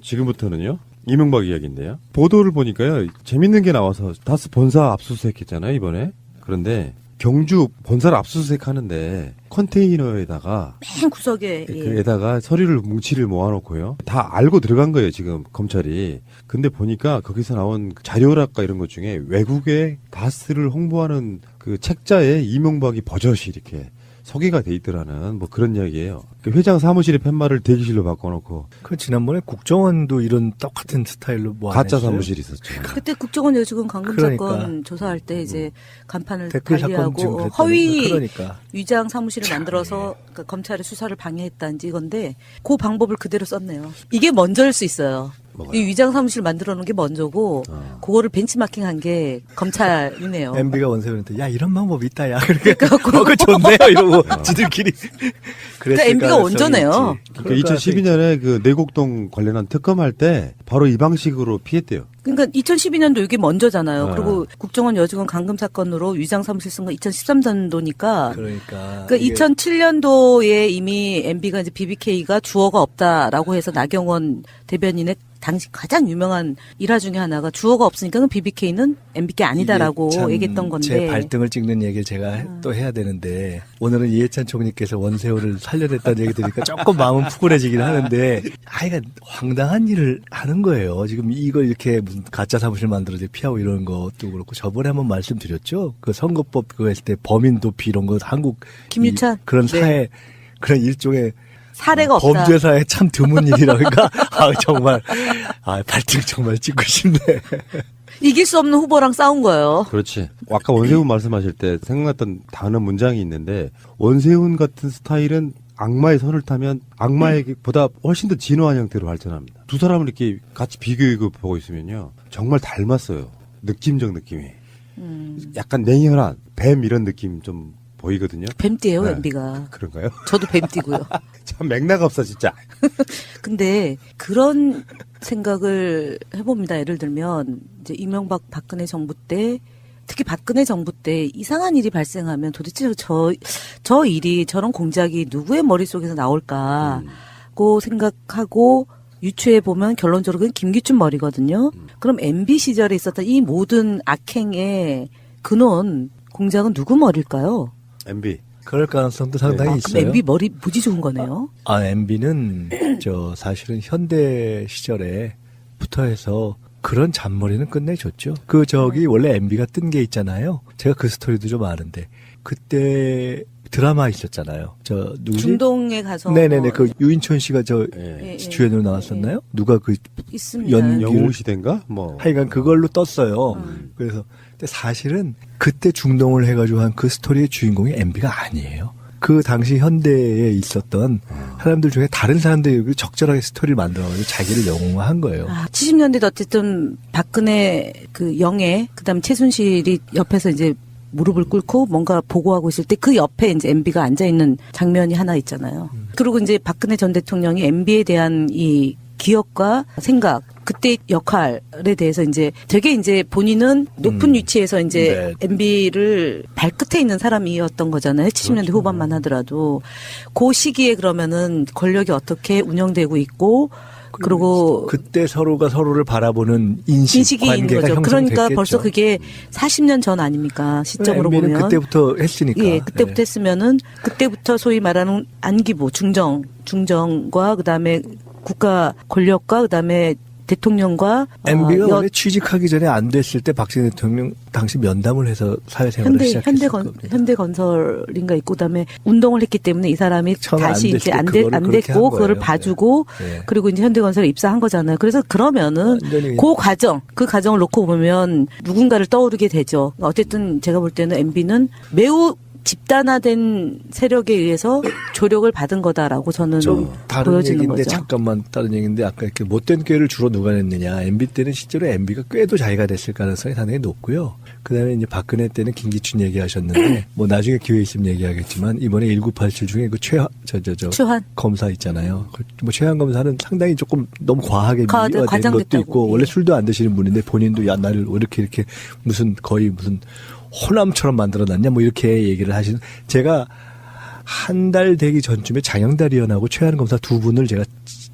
지금부터는요. 이명박 이야기인데요. 보도를 보니까요. 재밌는 게 나와서 다스 본사 압수수색 했잖아요, 이번에. 그런데 경주 본사를 압수수색 하는데 컨테이너에다가 맨 구석에 예. 그에다가 서류를 뭉치를 모아놓고요. 다 알고 들어간 거예요, 지금 검찰이. 근데 보니까 거기서 나온 자료랄까 이런 것 중에 외국의 다스를 홍보하는 그 책자에 이명박이 버젓이 이렇게 소개가 돼 있더라는 뭐 그런 이야기예요. 그 회장 사무실의 팻말을 대기실로 바꿔놓고 그 지난번에 국정원도 이런 똑같은 스타일로 뭐안 가짜 했어요? 사무실이 있었죠. 그때 국정원 여직원 강금 그러니까. 사건 조사할 때 이제 간판을 댓글 사건 지금 관리하고 그랬다니까. 허위 그러니까 위장 사무실을 만들어서 그러니까 검찰의 수사를 방해했다는지 이건데 그 방법을 그대로 썼네요. 이게 먼저일 수 있어요. 뭐가요? 이 위장 사무실 만들어 놓은 게 먼저고 어. 그거를 벤치마킹한 게 검찰이네요. MB가 원세훈한테 야 이런 방법 있다 야 그렇게 그래갖고 어, 그 좋네요 이러고 지들끼리 그러니까 MB가 원조네요. 그러니까 2012년에 그 내곡동 관련한 특검할 때 바로 이 방식으로 피했대요. 그러니까 2012년도 이게 먼저잖아요. 네. 그리고 국정원 여직원 강금 사건으로 위장 사무실 쓴거 2013년도니까 그러니까 그 이게 2007년도에 이미 MB가 이제 BBK가 주어가 없다라고 해서 나경원 대변인의 당시 가장 유명한 일화 중에 하나가 주어가 없으니까 BBK는 MBK 아니다라고 얘기했던 건데. 제 발등을 찍는 얘기를 제가 해- 또 해야 되는데 오늘은 이해찬 총리께서 원세호를 살려냈다는 얘기 들으니까 조금 마음은 푸근해지긴 하는데 아이가 황당한 일을 하는 거예요. 지금 이걸 이렇게 무슨 가짜 사무실 만들어서 피하고 이런 것도 그렇고 저번에 한번 말씀드렸죠. 그 선거법 그거 했을 때 범인 도피 이런 거 한국 김유찬? 이- 그런 네. 사회 그런 일종의 사례가 없다. 범죄사에 참 드문 일이라니까 아 정말 아 발등 정말 찍고 싶네. 이길 수 없는 후보랑 싸운 거예요. 그렇지. 아까 원세훈 말씀하실 때 생각났던 단어 문장이 있는데 원세훈 같은 스타일은 악마의 손을 타면 악마에게보다 훨씬 더 진화한 형태로 발전합니다. 두 사람을 이렇게 같이 비교해서 보고 있으면요. 정말 닮았어요. 느낌적 느낌이. 음. 약간 냉혈한 뱀 이런 느낌 좀 보이거든요. 뱀띠예요, 네. MB가. 그런가요? 저도 뱀띠고요. 참 맥락 없어 진짜. 근데 그런 생각을 해봅니다. 예를 들면 이제 이명박 박근혜 정부 때 특히 박근혜 정부 때 이상한 일이 발생하면 도대체 저, 저 일이 저런 공작이 누구의 머릿속에서 나올까고 생각하고 유추해 보면 결론적으로 그건 김기춘 머리거든요. 그럼 MB 시절에 있었던 이 모든 악행의 근원 공작은 누구 머리일까요? MB. 그럴 가능성도 상당히 아, 그럼 있어요. MB 머리 무지 좋은 거네요. 아, MB는 저 사실은 현대 시절에 부터 해서 그런 잔머리는 끝내줬죠. 그 저기 원래 MB가 뜬 게 있잖아요. 제가 그 스토리도 좀 아는데 그때 드라마 있었잖아요. 저 누구지? 중동에 가서 네네네. 뭐그 유인천 씨가 저 예. 예, 예. 주연으로 나왔었나요? 누가 그 있습니다. 연- 영웅 시대인가? 뭐. 하여간 그걸로 떴어요. 음. 그래서 근데 사실은 그때 중동을 해가지고 한 그 스토리의 주인공이 MB가 아니에요. 그 당시 현대에 있었던 사람들 중에 다른 사람들이 적절하게 스토리를 만들어가지고 자기를 영웅화한 거예요. 아, 70년대도 어쨌든 박근혜 그 영애 그다음 에 최순실이 옆에서 이제 무릎을 꿇고 뭔가 보고하고 있을 때 그 옆에 이제 MB가 앉아 있는 장면이 하나 있잖아요. 그리고 이제 박근혜 전 대통령이 MB에 대한 이 기억과 생각 그때 역할에 대해서 이제 되게 이제 본인은 높은 음. 위치에서 이제 네. MB를 발끝에 있는 사람이었던 거잖아요. 70년대 그렇죠. 후반만 하더라도 그 시기에 그러면은 권력이 어떻게 운영되고 있고 그리고 그때 서로가 서로를 바라보는 인식, 인식이 있는 관계가 거죠. 그러니까. 벌써 그게 40년 전 아닙니까? 시점으로 MB는 보면. 그때부터 했으니까. 예, 그때부터 네. 했으면은 그때부터 소위 말하는 안기부, 중정, 중정과 그다음에 국가 권력과 그다음에 대통령과 MB가 어, 여- 원래 취직하기 전에 안 됐을 때 박정희 대통령 당시 면담을 해서 사회생활을 현대 시작했을 현대건 겁니다. 현대건설인가 있고 그다음에 운동을 했기 때문에 이 사람이 다시 이제 때 안, 돼, 그거를 안 됐고 한 그거를. 봐주고 네. 그리고 이제 현대건설에 입사한 거잖아요. 그래서 그러면은 그 과정, 그 과정을 놓고 보면 누군가를 떠오르게 되죠. 어쨌든 제가 볼 때는 MB는 매우 집단화된 세력에 의해서 조력을 받은 거다라고 저는 좀 다른 보여지는 얘기인데 거죠. 잠깐만 다른 얘기인데 아까 이렇게 못된 꾀를 주로 누가 냈느냐 MB 때는 실제로 MB가 꾀도 자기가 됐을 가능성이 상당히 높고요. 그다음에 이제 박근혜 때는 김기춘 얘기하셨는데 뭐 나중에 기회 있으면 얘기하겠지만 이번에 1987 중에 그 최하 저저저. 검사 있잖아요. 그뭐 최한 검사는 상당히 조금 너무 과하게 과하다, 미화된 것도. 있고 예. 원래 술도 안 드시는 분인데 본인도 야 나를 왜 이렇게 이렇게 무슨 거의 무슨 호남처럼 만들어놨냐 뭐 이렇게 얘기를 하시는 제가 한 달 되기 전쯤에 장영달 의원하고 최한 검사 두 분을 제가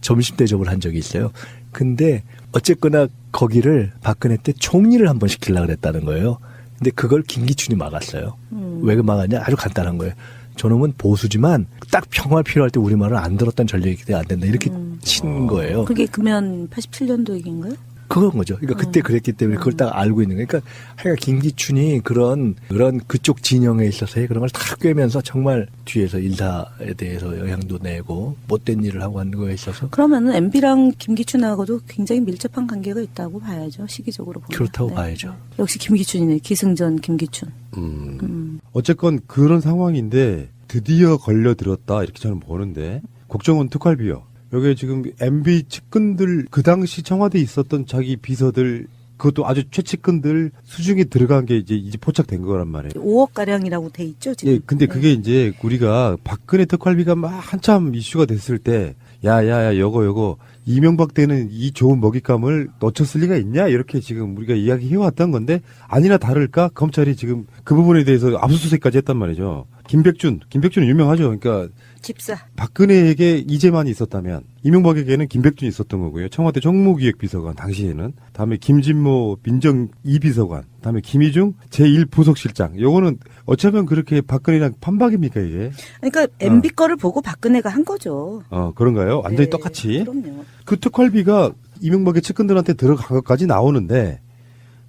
점심 대접을 한 적이 있어요. 근데 어쨌거나 거기를 박근혜 때 총리를 한번 시키려고 그랬다는 거예요. 근데 그걸 김기춘이 막았어요. 음. 왜 막았냐? 아주 간단한 거예요. 저놈은 보수지만 딱 평화 필요할 때 우리 말을 안 들었던 전력이 안 된다. 이렇게 음. 친 거예요. 그게 그러면 87년도 얘기인가요? 그건 거죠. 그러니까 그때 음. 그랬기 때문에 그걸 딱 알고 있는 거예요. 그러니까 하여간 김기춘이 그런 그런 그쪽 진영에 있어서의 그런 걸 다 꿰면서 정말 뒤에서 인사에 대해서 영향도 내고 못된 일을 하고 하는 거에 있어서 그러면은 MB랑 김기춘하고도 굉장히 밀접한 관계가 있다고 봐야죠. 시기적으로 보면. 그렇다고 네. 봐야죠. 역시 김기춘이네. 기승전 김기춘. 음. 음. 어쨌건 그런 상황인데 드디어 걸려들었다 이렇게 저는 보는데 국정원 특활비요. 여기 지금 MB 측근들 그 당시 청와대에 있었던 자기 비서들 그것도 아주 최측근들 수중에 들어간 게 이제 이제 포착된 거란 말이에요. 5억 가량이라고 돼 있죠 지금. 예, 근데 그게 이제 우리가 박근혜 특활비가 막 한참 이슈가 됐을 때, 야, 야, 야, 여거, 여거, 이명박 때는 이 좋은 먹잇감을 놓쳤을 리가 있냐? 이렇게 지금 우리가 이야기해왔던 건데, 아니나 다를까? 검찰이 지금 그 부분에 대해서 압수수색까지 했단 말이죠. 김백준, 김백준은 유명하죠. 그러니까 집사. 박근혜에게 이재만이 있었다면 이명박에게는 김백준이 있었던 거고요. 청와대 정무기획비서관 당시에는 다음에 김진모 민정 2비서관 다음에 김희중 제1부속실장. 요거는 어쩌면 그렇게 박근혜랑 판박입니까 이게? 그러니까 MB 거를 보고 박근혜가 한 거죠. 어 그런가요? 완전히 네, 똑같이 그럼요. 그 특활비가 이명박의 측근들한테 들어간 것까지 나오는데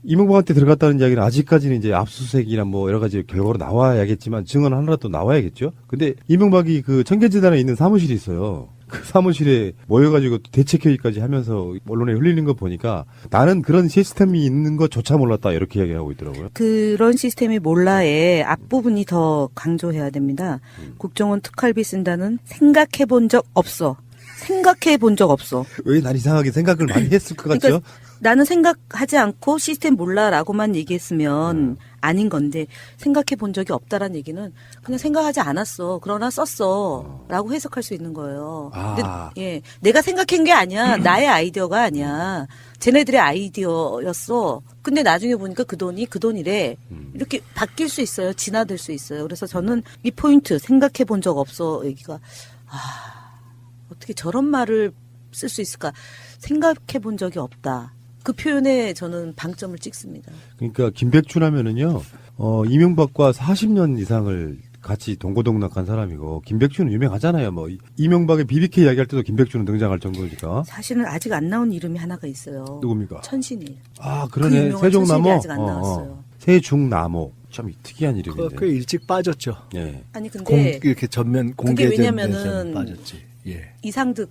이명박한테 들어갔다는 이야기는 아직까지는 이제 압수수색이나 뭐 여러 가지 결과로 나와야겠지만 증언 하나라도 나와야겠죠. 근데 이명박이 그 청계재단에 있는 사무실이 있어요. 그 사무실에 모여가지고 대책회의까지 하면서 언론에 흘리는 거 보니까 나는 그런 시스템이 있는 것조차 몰랐다 이렇게 이야기하고 있더라고요. 그런 시스템이 몰라의 앞부분이 더 강조해야 됩니다. 음. 국정원 특활비 쓴다는 생각해 본 적 없어. 생각해 본 적 없어. 왜 난 이상하게 생각을 많이 했을 것 같죠? 그러니까 나는 생각하지 않고 시스템 몰라라고만 얘기했으면 음. 아닌 건데 생각해 본 적이 없다라는 얘기는 그냥 생각하지 않았어. 그러나 썼어라고 해석할 수 있는 거예요. 아. 근데, 예, 내가 생각한 게 아니야. 나의 아이디어가 아니야. 쟤네들의 아이디어였어. 근데 나중에 보니까 그 돈이 그 돈이래. 음. 이렇게 바뀔 수 있어요. 진화될 수 있어요. 그래서 저는 이 포인트 생각해 본 적 없어 얘기가 아 어떻게 저런 말을 쓸 수 있을까 생각해 본 적이 없다. 그 표현에 저는 방점을 찍습니다. 그러니까 김백준 하면은요, 어, 이명박과 40년 이상을 같이 동고동락한 사람이고, 김백준은 유명하잖아요. 뭐, 이- 이명박의 BBK 이야기할 때도 김백준은 등장할 정도니까. 사실은 아직 안 나온 이름이 하나가 있어요. 누굽니까? 천신일. 아, 그 그러네. 유명한 세종나무. 천신이 아직 안 나왔어요. 세중나무. 참 특이한 그, 이름인데. 그 일찍 빠졌죠. 예. 아니 근데 공 이렇게 전면 공개된 데서는 빠졌지. 예. 이상득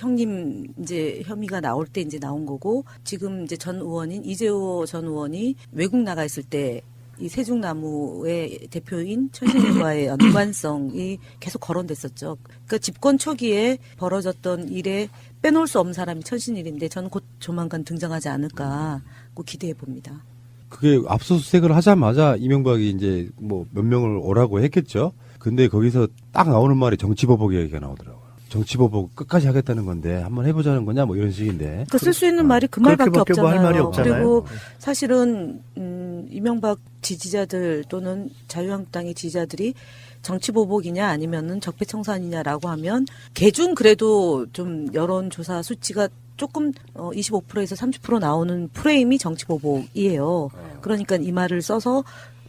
형님 이제 혐의가 나올 때 이제 나온 거고 지금 이제 전 의원인 이재호 전 의원이 외국 나가 있을 때 이 세종나무의 대표인 천신일과의 연관성이 계속 거론됐었죠. 그러니까 집권 초기에 벌어졌던 일에 빼놓을 수 없는 사람이 천신일인데 저는 곧 조만간 등장하지 않을까 고 기대해 봅니다. 그게 압수수색을 하자마자 이명박이 이제 뭐 몇 명을 오라고 했겠죠. 근데 거기서 딱 나오는 말이 정치보복 얘기가 나오더라고요. 정치보복 끝까지 하겠다는 건데 한번 해보자는 거냐 뭐 이런 식인데. 그쓸수 있는 말이 그 말밖에 그렇게밖에 뭐할 없잖아요. 말이 없잖아요. 그리고 사실은 음, 이명박 지지자들 또는 자유한국당의 지지자들이 정치 보복이냐 아니면은 적폐청산이냐라고 하면 개중 그래도 좀 여론조사 수치가 조금 어, 25%에서 30% 나오는 프레임이 정치 보복이에요. 그러니까 이 말을 써서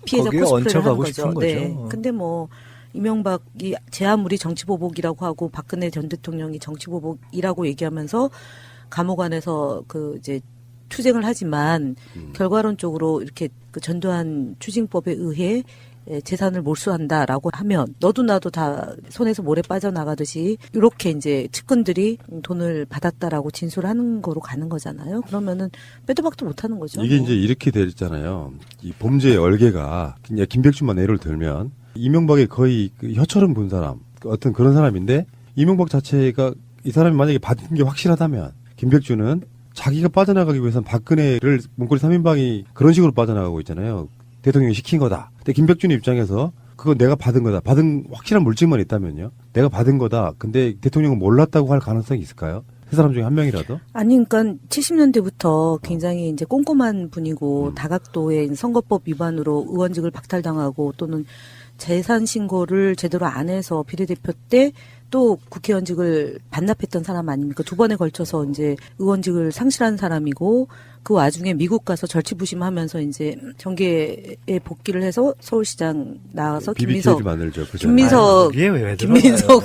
피해자 코스프레를 하는 거죠. 싶은 네. 거죠. 근데 뭐 이명박이 제 아무리 정치 보복이라고 하고 박근혜 전 대통령이 정치 보복이라고 얘기하면서 감옥 안에서 그 이제 투쟁을 하지만 음. 결과론적으로 이렇게 그 전두환 추징법에 의해 예, 재산을 몰수한다라고 하면 너도 나도 다 손에서 모래 빠져나가듯이 이렇게 이제 측근들이 돈을 받았다라고 진술하는 거로 가는 거잖아요. 그러면은 빼도 박도 못하는 거죠. 이게 뭐. 이제 이렇게 되잖아요. 이 범죄의 얼개가 그냥 김백준만 예를 들면 이명박의 거의 그 혀처럼 본 사람, 그 어떤 그런 사람인데 이명박 자체가 이 사람이 만약에 받은 게 확실하다면 김백준은 자기가 빠져나가기 위해선 박근혜를 문고리 3인방이 그런 식으로 빠져나가고 있잖아요. 대통령이 시킨 거다. 근데 김백준 입장에서 그거 내가 받은 거다. 받은 확실한 물증만 있다면요. 내가 받은 거다. 근데 대통령은 몰랐다고 할 가능성이 있을까요? 세 사람 중에 한 명이라도? 아니, 그러니까 70년대부터 굉장히 이제 꼼꼼한 분이고 음. 다각도의 선거법 위반으로 의원직을 박탈당하고 또는 재산 신고를 제대로 안 해서 비례대표 때 또 국회의원직을 반납했던 사람 아닙니까? 두 번에 걸쳐서 이제 의원직을 상실한 사람이고 그 와중에 미국 가서 절치부심하면서 이제 정계에 복귀를 해서 서울시장 나와서 김민석 만들죠. 그죠? 김민석 왜 김민석?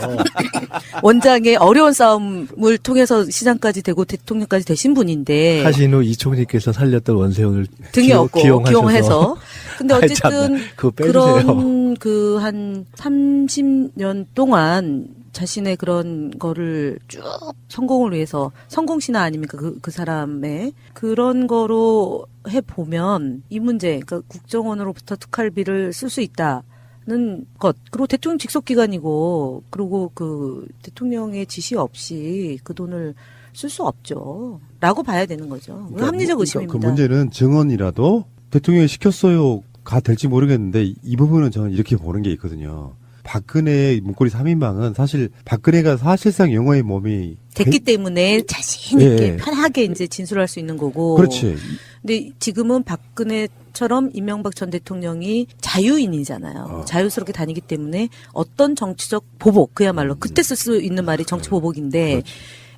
원장의 어려운 싸움을 통해서 시장까지 되고 대통령까지 되신 분인데 하신 후 이총리께서 살렸던 원세훈을 등에 기용- 업고 기용하셔서 기용해서 근데 아이, 어쨌든. 그거 빼주세요. 그런 그 한 30년 동안 자신의 그런 거를 쭉 성공을 위해서 성공 신화 아닙니까 그, 그 사람의 그런 거로 해 보면 이 문제 그러니까 국정원으로부터 특활비를 쓸 수 있다 는 것 그리고 대통령 직속 기관이고 그리고 그 대통령의 지시 없이 그 돈을 쓸 수 없죠.라고 봐야 되는 거죠. 그러니까 합리적 뭐- 의심입니다. 그 문제는 증언이라도 대통령이 시켰어요 가 될지 모르겠는데 이 부분은 저는 이렇게 보는 게 있거든요. 박근혜 문고리 3인방은 사실 박근혜가 사실상 영어의 몸이 됐기 때문에 자신 있게 예. 편하게 이제 진술할 수 있는 거고. 그렇지. 근데 지금은 박근혜처럼 이명박 전 대통령이 자유인이잖아요. 어. 자유스럽게 다니기 때문에 어떤 정치적 보복 그야말로 그때 쓸 수 있는 말이 정치 보복인데 그렇지.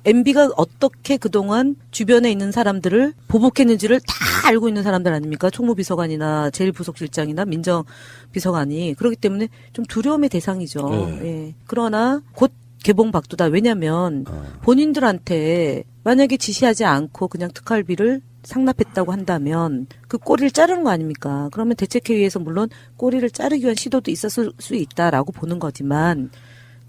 MB가 어떻게 그동안 주변에 있는 사람들을 보복했는지를 다 알고 있는 사람들 아닙니까? 총무비서관이나 제일부속실장이나 민정비서관이 그렇기 때문에 좀 두려움의 대상이죠. 네. 예. 그러나 곧 개봉 박두다. 왜냐하면 어. 본인들한테 만약에 지시하지 않고 그냥 특활비를 상납했다고 한다면 그 꼬리를 자르는 거 아닙니까? 그러면 대책회의에서 물론 꼬리를 자르기 위한 시도도 있었을 수 있다라고 보는 거지만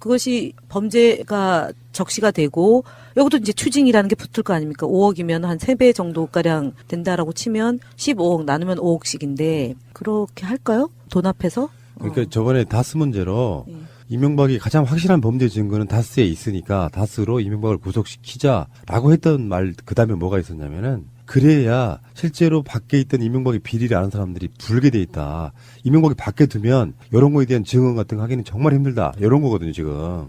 그것이 범죄가 적시가 되고 여기도 이제 추징이라는 게 붙을 거 아닙니까? 5억이면 한 3배 정도 가량 된다라고 치면 15억 나누면 5억씩인데 그렇게 할까요? 돈 앞에서? 그러니까 어. 저번에 다스 문제로 예. 이명박이 가장 확실한 범죄 증거는 다스에 있으니까 다스로 이명박을 구속시키자라고 했던 말 그다음에 뭐가 있었냐면은 그래야 실제로 밖에 있던 이명박의 비리를 아는 사람들이 불게 돼 있다. 이명박이 밖에 두면 이런 거에 대한 증언 같은 거 하기는 정말 힘들다. 이런 거거든요, 지금.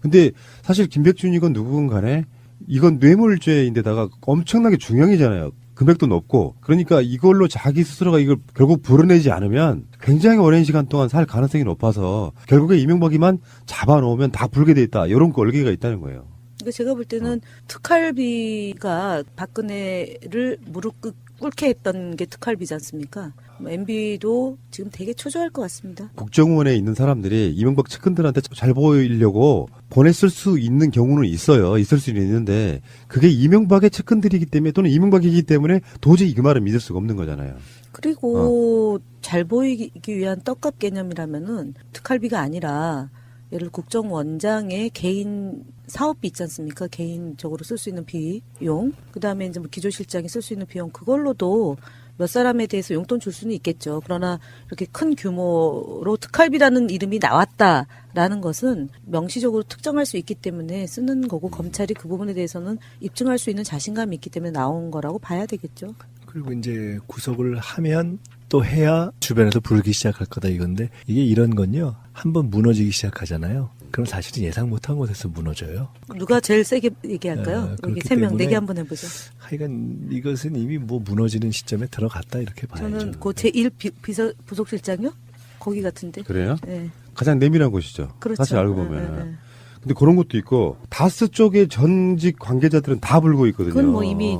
근데 사실 김백준이건 누구건 간에 이건 뇌물죄인데다가 엄청나게 중형이잖아요. 금액도 높고. 그러니까 이걸로 자기 스스로가 이걸 결국 불어내지 않으면 굉장히 오랜 시간 동안 살 가능성이 높아서 결국에 이명박이만 잡아놓으면 다 불게 돼 있다. 이런 걸개가 있다는 거예요. 그러니까 제가 볼 때는 특활비가 박근혜를 무릎 꿇- 꿇게 했던 게 특활비지 않습니까? MB도 지금 되게 초조할 것 같습니다. 국정원에 있는 사람들이 이명박 측근들한테 잘 보이려고 보냈을 수 있는 경우는 있어요. 있을 수는 있는데 그게 이명박의 측근들이기 때문에 또는 이명박이기 때문에 도저히 그 말을 믿을 수가 없는 거잖아요. 그리고 잘 보이기 위한 떡값 개념이라면은 특활비가 아니라 예를 국정원장의 개인 사업비 있지 않습니까? 개인적으로 쓸 수 있는 비용, 그 다음에 이제 뭐 기조실장이 쓸 수 있는 비용, 그걸로도 몇 사람에 대해서 용돈 줄 수는 있겠죠. 그러나 이렇게 큰 규모로 특활비라는 이름이 나왔다라는 것은 명시적으로 특정할 수 있기 때문에 쓰는 거고 검찰이 그 부분에 대해서는 입증할 수 있는 자신감이 있기 때문에 나온 거라고 봐야 되겠죠. 그리고 이제 구속을 하면 또 해야 주변에서 불기 시작할 거다 이건데 이게 이런 건요 한번 무너지기 시작하잖아요. 그럼 사실은 예상 못한 곳에서 무너져요. 누가 제일 세게 얘기할까요? 네, 여기 그렇기 세명 때문에 네개 한번 해보죠. 하여간 이것은 이미 뭐 무너지는 시점에 들어갔다 이렇게 봐야죠. 저는 그 제1 비서 부속실장이요? 거기 같은데. 그래요? 네. 가장 내밀한 곳이죠. 그렇죠. 사실 알고 네, 보면. 네, 네. 근데 그런 것도 있고 다스 쪽의 전직 관계자들은 다 불고 있거든요. 그건 뭐 이미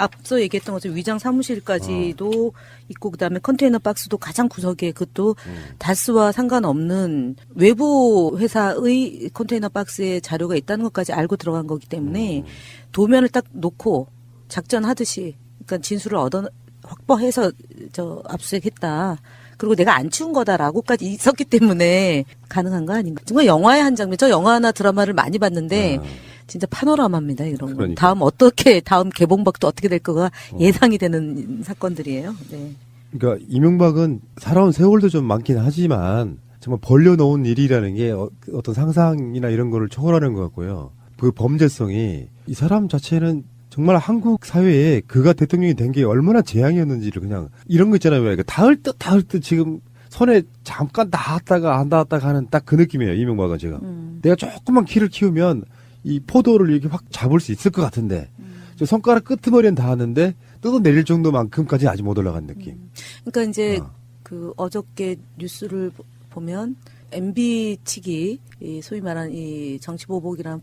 앞서 얘기했던 것처럼 위장 사무실까지도 있고 그다음에 컨테이너 박스도 가장 구석에 그것도 다스와 상관없는 외부 회사의 컨테이너 박스에 자료가 있다는 것까지 알고 들어간 거기 때문에 도면을 딱 놓고 작전하듯이 그러니까 진술을 얻어 확보해서 저 압수수색했다. 그리고 내가 안 치운 거다라고까지 있었기 때문에 가능한 거 아닌가. 정말 영화의 한 장면. 저 영화나 드라마를 많이 봤는데 아. 진짜 파노라마입니다. 이런 거. 그러니까. 다음 어떻게 다음 개봉박도 어떻게 될 거가 예상이 되는 사건들이에요. 네. 그러니까 이명박은 살아온 세월도 좀 많긴 하지만 정말 벌려놓은 일이라는 게 어, 떤 상상이나 이런 거를 초월하는 것 같고요. 그 범죄성이 이 사람 자체는 정말 한국 사회에 그가 대통령이 된 게 얼마나 재앙이었는지를 그냥 이런 거 있잖아요. 왜 닿을 듯 닿을 듯 지금 손에 잠깐 닿았다가 안 닿았다가 하는 딱 그 느낌이에요. 이명박은 지금. 음. 내가 조금만 키를 키우면 이 포도를 이렇게 확 잡을 수 있을 것 같은데 저 손가락 끄트머리는 닿았는데 뜯어내릴 정도만큼까지 아직 못 올라간 느낌. 그러니까 이제 어. 그 어저께 뉴스를 보- 보면 MB 측이 이 소위 말하는 이 정치 보복이라는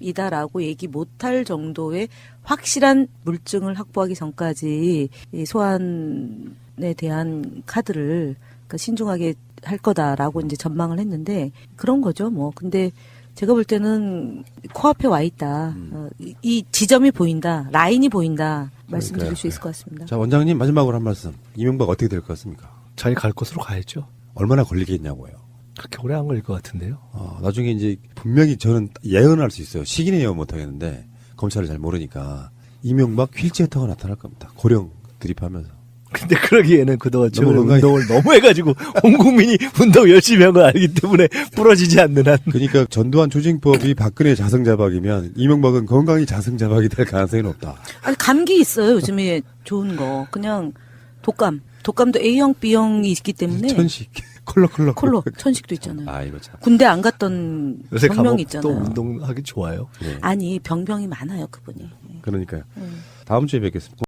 프레임이다라고 얘기 못할 정도의 확실한 물증을 확보하기 전까지 이 소환에 대한 카드를 그러니까 신중하게 할 거다라고 이제 전망을 했는데 그런 거죠 뭐 근데 제가 볼 때는 코앞에 와 있다 어, 이- 이 지점이 보인다 라인이 보인다 말씀드릴 그러니까요. 수 있을 것 같습니다. 자 원장님 마지막으로 한 말씀. 이명박 어떻게 될 것 같습니까? 자기 갈 곳으로 가야죠. 얼마나 걸리겠냐고요. 그렇게 오래 안 걸릴 것 같은데요. 어, 나중에 이제 분명히 저는 예언할 수 있어요. 시기는 예언 못 하겠는데 검찰을 잘 모르니까 이명박 휠체어 타고 나타날 겁니다. 고령 드립하면서. 근데 그러기에는 그동안 너무 저는 건강해. 운동을 너무 해가지고 온 국민이 운동 열심히 한거 알기 때문에 부러지지 않는 한. 그러니까 전두환 조직법이 박근혜 자승자박이면 이명박은 건강히 자승자박이 될 가능성이 높다. 아니 감기 있어요 요즘에 좋은 거 그냥 독감 독감도 A형 B형이 있기 때문에 천식 콜록콜록 콜로 천식도 있잖아요. 아 이거 참. 군대 안 갔던 요새 가면 병명이 또 있잖아요. 운동하기 좋아요. 네. 아니 병병이 많아요 그분이. 그러니까요. 음. 다음 주에 뵙겠습니다.